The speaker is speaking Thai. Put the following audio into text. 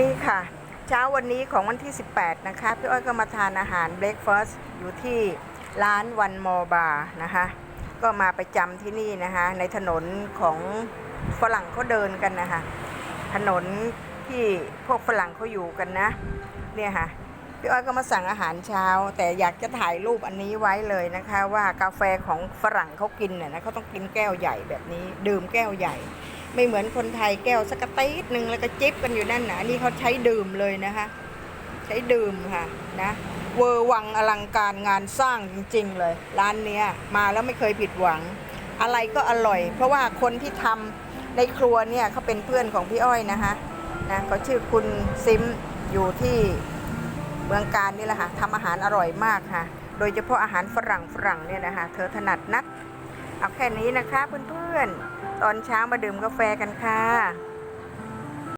นี่ค่ะ เช้าวันนี้ของวันที่ 18 นะคะ พี่อ้อยก็มาทานอาหารเบรคฟาสต์อยู่ที่ร้านวันมอบาร์นะคะ ก็มาประจำที่นี่นะคะ ในถนนของฝรั่งเขาเดินกันนะคะ ถนนที่พวกฝรั่งเขาอยู่กันนะ เนี่ยค่ะพี่อ้อยก็มาสั่งอาหารเช้า แต่อยากจะถ่ายรูปอันนี้ไว้เลยนะคะ ว่ากาแฟของฝรั่งเขากินเนี่ยนะเขาต้องกินแก้วใหญ่แบบนี้ ดื่มแก้วใหญ่ ไม่เหมือนคนไทยแก้วสักตีดหนึ่งแล้วก็จิบกันอยู่นั่นนะนนี่เขาใช้ดื่มเลยนะคะ ใช้ดื่มค่ะนะเวอร์วังอลังการงานสร้างจริง ๆ เลย ร้านเนี้ยมาแล้วไม่เคยผิดหวัง อะไรก็อร่อย เพราะว่าคนที่ทำในครัวเนี่ยเขาเป็นเพื่อนของพี่อ้อยนะคะนะเขาชื่อคุณซิมอยู่ที่เมืองการนี่แหละค่ะทำอาหารอร่อยมากค่ะ โดยเฉพาะอาหารฝรั่งฝรั่งเนี่ยนะคะเธอถนัดนัก เอาแค่นี้นะคะเพื่อนๆ ตอนเช้ามาดื่มกาแฟกันค่ะ